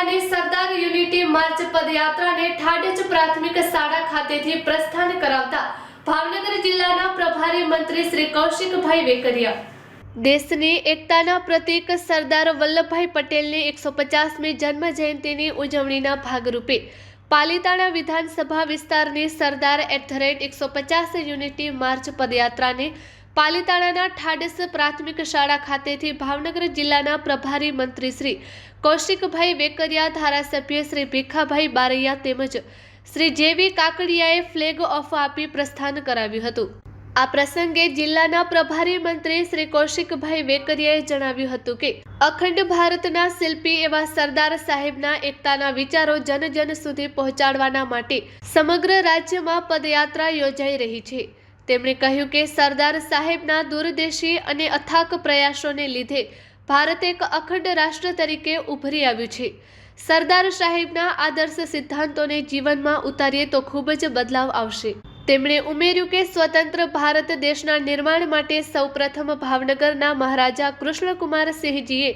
બુધવારે સરદાર unity March પદયાત્રાને ઠાડજ પ્રાથમિક શાળા ખાતેથી પ્રસ્થાન કરાવતા ભાવનગર જિલ્લાના પ્રભારી મંત્રી શ્રી કૌશિકભાઈ વેકરિયા. દેશની એકતાના પ્રતિક સરદાર વલ્લભભાઈ પટેલની એકસો પચાસમી જન્મ જયંતિની ઉજવણીના ભાગરૂપે પાલિતાણા વિધાનસભા વિસ્તારની સરદાર એટ ધ રેટ એકસો પચાસ યુનિટી માર્ચ પદયાત્રાને પાલીતાણાના ઠાડસ પ્રાથમિક શાળા ખાતેથી ભાવનગર જિલ્લાના પ્રભારી મંત્રી શ્રી કૌશિકભાઈ વેકરિયા, ધારાસભ્ય શ્રી ભીખાભાઈ બારૈયા તેમજ શ્રી જેવી કાકડિયાએ ફ્લેગ ઓફ આપી પ્રસ્થાન કરાવ્યું હતું. આ પ્રસંગે જિલ્લાના પ્રભારી મંત્રી શ્રી કૌશિકભાઈ વેકરિયાએ જણાવ્યું હતું કે, અખંડ ભારતના શિલ્પી એવા સરદાર સાહેબના એકતાના વિચારો જન જન સુધી પહોંચાડવાના માટે સમગ્ર રાજ્યમાં પદયાત્રા યોજાઈ રહી છે. તેમણે કહ્યું કે સરદાર સાહેબના દૂરદેશી અને અથાક પ્રયાસોને લીધે ભારત એક અખંડ રાષ્ટ્ર તરીકે ઉભરી આવ્યું છે. સરદાર સાહેબના આદર્શ સિદ્ધાંતોને જીવનમાં ઉતારીએ તો ખૂબ જ બદલાવ આવશે. તેમણે ઉમેર્યું કે સ્વતંત્ર ભારત દેશના નિર્માણ માટે સૌપ્રથમ ભાવનગરના મહારાજા કૃષ્ણકુમાર સિંહજીએ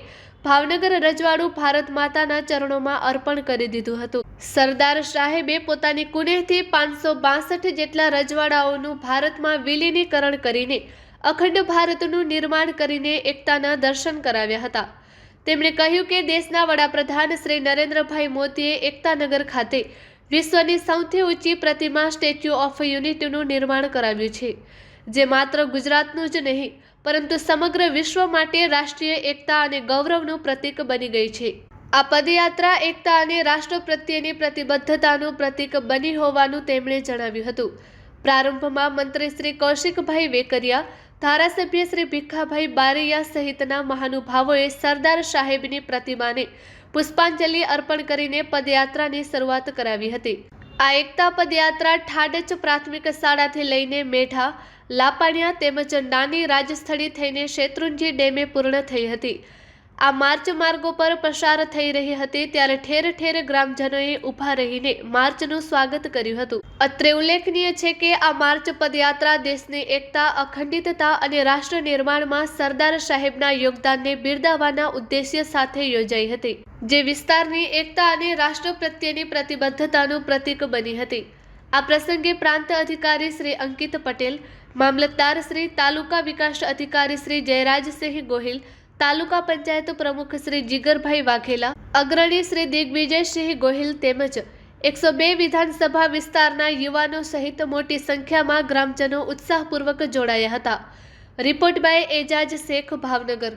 ભાવનગર રજવાડું ભારત માતાના ચરણોમાં અર્પણ કરી દીધું હતું. સરદાર સાહેબે પોતાની કુનેહથી પાંચસો બાસઠ જેટલા રજવાડાઓનું ભારતમાં વિલીનીકરણ કરીને અખંડ ભારતનું નિર્માણ કરીને એકતાના દર્શન કરાવ્યા હતા. તેમણે કહ્યું કે દેશના વડાપ્રધાન શ્રી નરેન્દ્રભાઈ મોદીએ એકતાનગર ખાતે વિશ્વની સૌથી ઊંચી પ્રતિમા સ્ટેચ્યુ ઓફ યુનિટીનું નિર્માણ કરાવ્યું છે. જે માત્ર ગુજરાતનું જ નહીં, પરંતુ સમગ્ર વિશ્વ માટે રાષ્ટ્રીય એકતા અને ગૌરવનું પ્રતીક બની ગઈ છે. આ પદયાત્રા એકતા અને રાષ્ટ્ર પ્રત્યેની પ્રતિબદ્ધતાનું પ્રતીક બની હોવાનું તેમણે જણાવ્યું હતું. પ્રારંભમાં મંત્રી શ્રી કૌશિકભાઈ વેકરિયા, ધારાસભ્ય શ્રી ભીખાભાઈ બારૈયા સહિતના મહાનુભાવોએ સરદાર સાહેબની પ્રતિમાને પુષ્પાંજલિ અર્પણ કરીને પદયાત્રાની શરૂઆત કરાવી હતી. આ એકતા પદયાત્રા ઠાડચ પ્રાથમિક શાળાથી લઈને મેઢા લાપાણિયા તેમજ નાની રાજસ્થળી થઈને શેત્રુંજી ડેમે પૂર્ણ થઈ હતી. આ માર્ચ માર્ગો પર પસાર થઈ રહી હતી ત્યારે ઠેર ઠેર ગ્રામજનોએ ઊભા રહીને માર્ચનું સ્વાગત કર્યું હતું. અત્રે ઉલ્લેખનીય છે કે આ માર્ચ પદયાત્રા દેશની એકતા, અખંડિતતા અને રાષ્ટ્ર નિર્માણમાં સરદાર સાહેબના યોગદાનને બિરદાવવાના ઉદ્દેશ્ય સાથે યોજાઈ હતી, જે વિસ્તારની એકતા અને રાષ્ટ્ર પ્રત્યેની પ્રતિબદ્ધતાનું પ્રતીક બની હતી. આ પ્રસંગે પ્રાંત અધિકારી શ્રી અંકિત પટેલ મામલતદાર શ્રી તાલુકા વિકાસ અધિકારી શ્રી જયરાજસિંહ ગોહિલ, તાલુકા પંચાયત પ્રમુખ શ્રી જીગરભાઈ વાઘેલા, અગ્રણી શ્રી દિગ્વિજયસિંહ ગોહિલ તેમજ એકસો બે વિધાનસભા વિસ્તારના યુવાનો સહિત મોટી સંખ્યામાં ગ્રામજનો ઉત્સાહપૂર્વક જોડાયા હતા. Report by Ejaz Shaikh, Bhavnagar.